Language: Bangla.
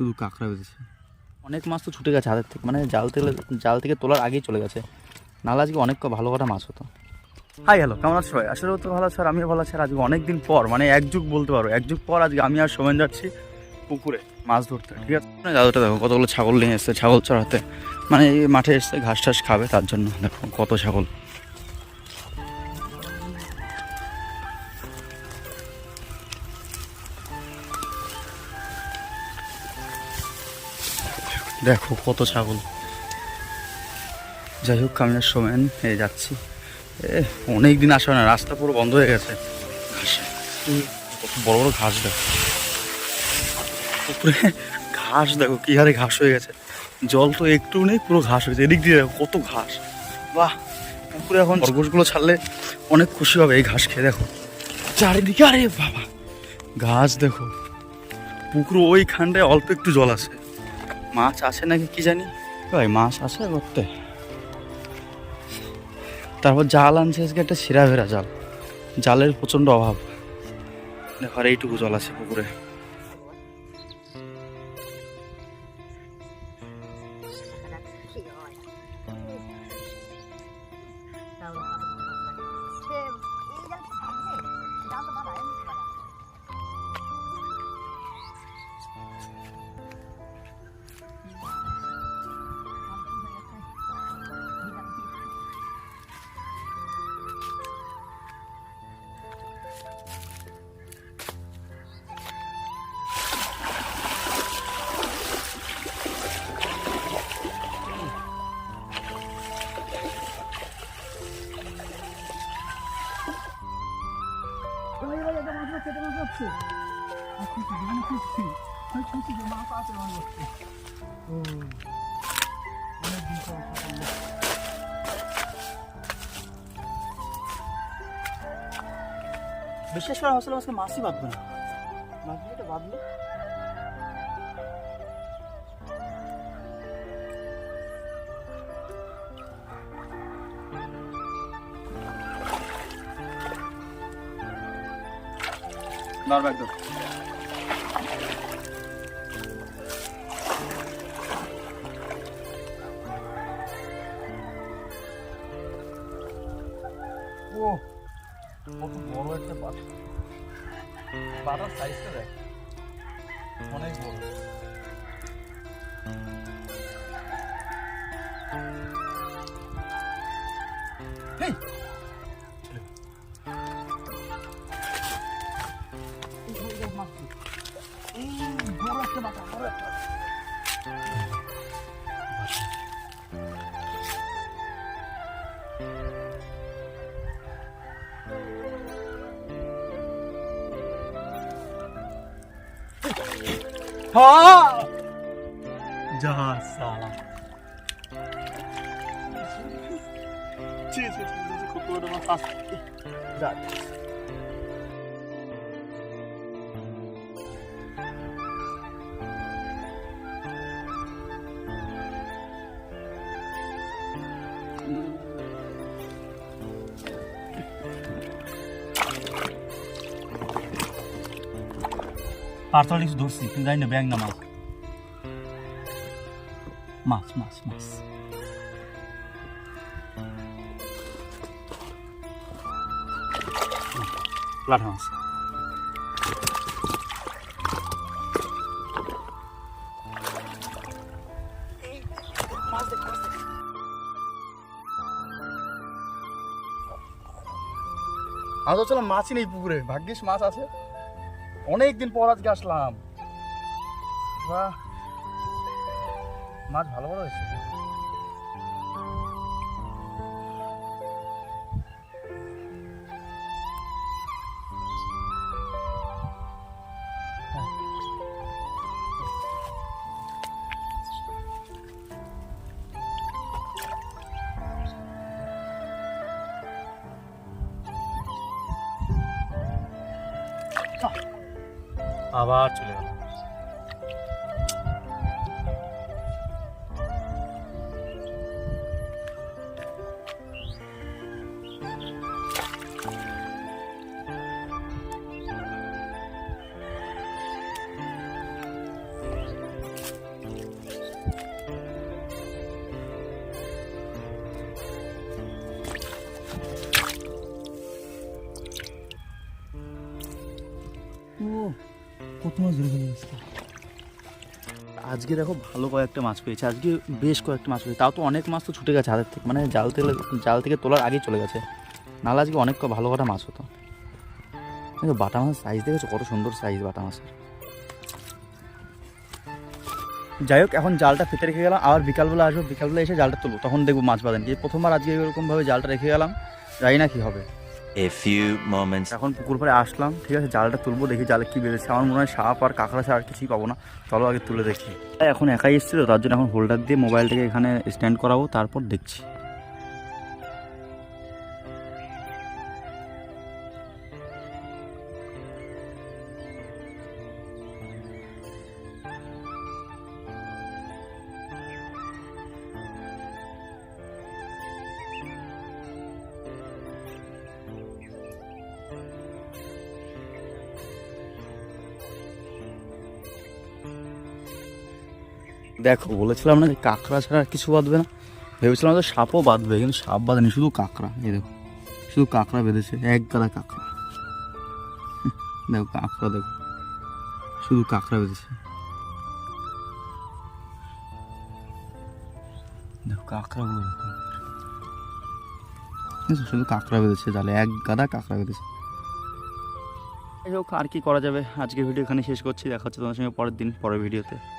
শুধু কাঁকড়া বেঁধেছে। অনেক মাছ তো ছুটে গেছে হাতের থেকে মানে জাল থেকে জাল থেকে তোলার আগেই চলে গেছে। নাহলে আজকে অনেক ভালো কটা মাছ হতো। হাই হ্যালো কেমন আছো সবাই? আসলে তো ভালো স্যার আমিও ভালো আছি। আর আজকে অনেক দিন পর মানে এক যুগ বলতে পারো এক যুগ পর আজকে আমি আর সোমেন যাচ্ছি পুকুরে মাছ ধরতে ঠিক আছে? মানে দাদুটা দেখো কতগুলো ছাগল নিয়ে এসছে ছাগল চড়াতে। মানে মাঠে এসছে ঘাস টাস খাবে তার জন্য দেখো কত ছাগল। দেখো কত ছাগল। যাই হোক আমি সোমেন এই যাচ্ছি। অনেক দিন আসবে না, রাস্তা পুরো বন্ধ হয়ে গেছে। কত বড় বড় ঘাস দেখো। উপরে ঘাস দেখো, কি হারে ঘাস হয়ে গেছে। জল তো একটু নেই, পুরো ঘাস হয়েছে এদিক দিয়ে দেখো, কত ঘাস। বাহ! পুকুরে এখন খরগোশগুলো ছাড়লে অনেক খুশি হবে এই ঘাস খেয়ে, দেখো। চারিদিকে, আরে বাবা! ঘাস দেখো। পুকুর ওইখানটায় অল্প একটু জল আছে। মাছ আসে নাকি কি জানি? ভাই মাছ আসে করতে তারপর জাল আনছে আজকে একটা সিরা ভেরা জাল। জালের প্রচণ্ড অভাব। আর এইটুকু জল আছে পুকুরে। বিশেষ করে আসলে আজকে মাছই বাঁধবে না। এটা বাঁধলো নর্ম একদম। ও কত বড় একটা পাতা। পাতার সাইজটা অনেক বড়। হেই! মারছি বড় একটা বাটা বড় একটা। যা সালা। ছি ছি ছি খুব বড় মাছ যা। পার্সোনাল কিছু ধরছি কিন্তু জানি না ব্যাং না মাছ মাছ আজ চলো মাছই নেই পুকুরে। ভাগ্যিস মাছ আছে। অনেক দিন পর আজকে আসলাম। বাহ। মাছ ভালো বড় হয়েছে। আবার চলে গেল। মাছ ধরে ফেলে গেছে আজকে দেখো ভালো কয়েকটা মাছ পেয়েছে। আজকে বেশ কয়েকটা মাছ পেয়েছে। তাও তো অনেক মাছ তো ছুটে গেছে হাতের থেকে। মানে জাল থেকে জাল থেকে তোলার আগেই চলে গেছে। নাহলে আজকে অনেক ভালো কটা মাছ হতো। কিন্তু বাটা মাছ সাইজ দেখেছ? কত সুন্দর সাইজ বাটা মাছের। যাই হোক, এখন জালটা পেতে রেখে গেলাম। আবার বিকালবেলা আসব। বিকালবেলা এসে জালটা তুলবো। তখন দেখব মাছ বাঁধেন। যে প্রথমবার আজকে এরকমভাবে জালটা রেখে গেলাম। জানি না কী হবে। A few moments. এখন পুকুর পাড়ে আসলাম ঠিক আছে জালটা তুলবো দেখি জালে কি বেড়েছে। আমার মনে হয় সাপ আর কাঁকড়া ছাড়া আর কিছুই পাবো না। চলো আগে তুলে দেখি। এখন একাই এসেছিল তার জন্য এখন হোল্ডার দিয়ে মোবাইলটাকে এখানে স্ট্যান্ড করাবো তারপর দেখছি। দেখো, বলেছিলাম না যে কাঁকড়া ছাড়া আর কিছু বাঁধবে না? ভেবেছিলাম তো সাপও বাঁধবে, কিন্তু সাপ বাঁধেনি, শুধু কাঁকড়া। এই দেখো, শুধু কাঁকড়া বেঁধেছে, এক গাদা কাঁকড়া। দেখো কাঁকড়া দেখো, শুধু কাঁকড়া বেঁধেছে। দেখো, কাঁকড়াগুলো দেখো। শুধু কাঁকড়া বেঁধেছে জালে এক গাদা কাঁকড়া বেঁধেছে। যাই হোক, আর কি করা যাবে? আজকে ভিডিও এখানে শেষ করছি, দেখা হচ্ছে তোমার সঙ্গে পরের দিন, পরের ভিডিওতে।